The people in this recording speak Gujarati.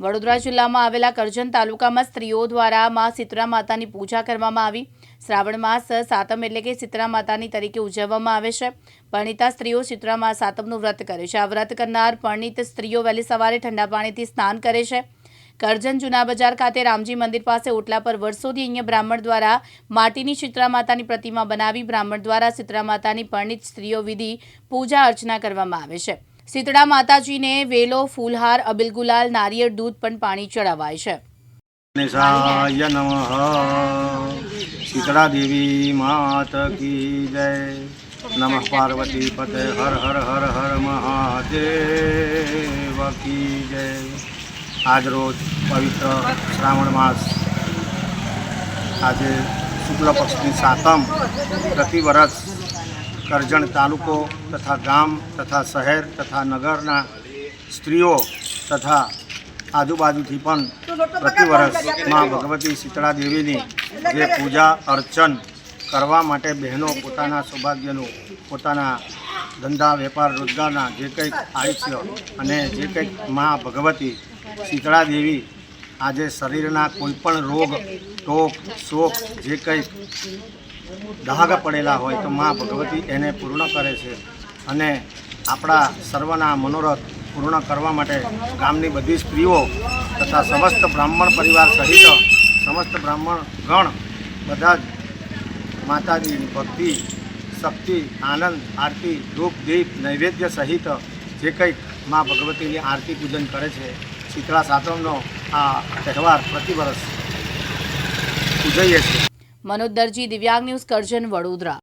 વડોદરા જિલ્લામાં આવેલા કરજણ તાલુકામાં સ્ત્રીઓ દ્વારા મા શીતળા માતાની પૂજા કરવામાં આવી. શ્રાવણ માસ સાતમ એટલે કે શીતળા માતાની તરીકે ઉજવવામાં આવે છે. પરણિતા સ્ત્રીઓ શીતળા માસ સાતમનું વ્રત કરે છે. આ વ્રત કરનાર પરણિત સ્ત્રીઓ વહેલી સવારે ઠંડા પાણીથી સ્નાન કરે છે. કરજણ જૂના બજાર ખાતે રામજી મંદિર પાસે ઓટલા પર વર્ષોથી અહીંયા બ્રાહ્મણ દ્વારા માટીની શીતળા માતાની પ્રતિમા બનાવી બ્રાહ્મણ દ્વારા શીતળા માતાની પરણિત સ્ત્રીઓ વિધિ પૂજા અર્ચના કરવામાં આવે છે. શીતળા માતાજીને વેલો, ફૂલહાર અબિલ ગુલાલ નારિયેળ દૂધ પણ પાણી ચડાવાય છે. શીતળા દેવી માત કી જય. નમઃ પાર્વતી પતે. હર હર હર હર મહાદેવ કી જય. આજ રોજ પવિત્ર શ્રાવણ માસ. આજે શુક્લ પક્ષની સાતમ પ્રતિ વર્ષ કરજણ તાલુકો તથા ગામ તથા શહેર તથા નગરના સ્ત્રીઓ તથા આજુબાજુથી પણ પ્રતિ વર્ષમાં ભગવતી શીતળા દેવીની જે પૂજા અર્ચન કરવા માટે બહેનો પોતાના સૌભાગ્યનું પોતાના ધંધા, વેપાર, રોજગારના જે કંઈક આયુષ્ય અને જે કંઈકમાં ભગવતી શીતળા દેવી આજે શરીરના કોઈપણ રોગ ટોક શોક જે કંઈક ડાઘ પડેલા હોય તો મા ભગવતી એને પૂર્ણ કરે છે. અને આપણા સર્વના મનોરથ પૂર્ણ કરવા માટે ગામની બધી સ્ત્રીઓ તથા સમસ્ત બ્રાહ્મણ પરિવાર સહિત સમસ્ત બ્રાહ્મણ ગણ બધા જ માતાજીની ભક્તિ, શક્તિ, આનંદ, આરતી, ધૂપ, દીપ, નૈવેદ્ય સહિત જે કંઈક મા ભગવતીની આરતી પૂજન કરે છે, શીતળા સાતમનો આ તહેવાર પ્રતિ વર્ષ ઉજવીએ છીએ. મનોજ દરજી દિવ્યાંગ ન્યૂઝ કરજણ વડોદરા.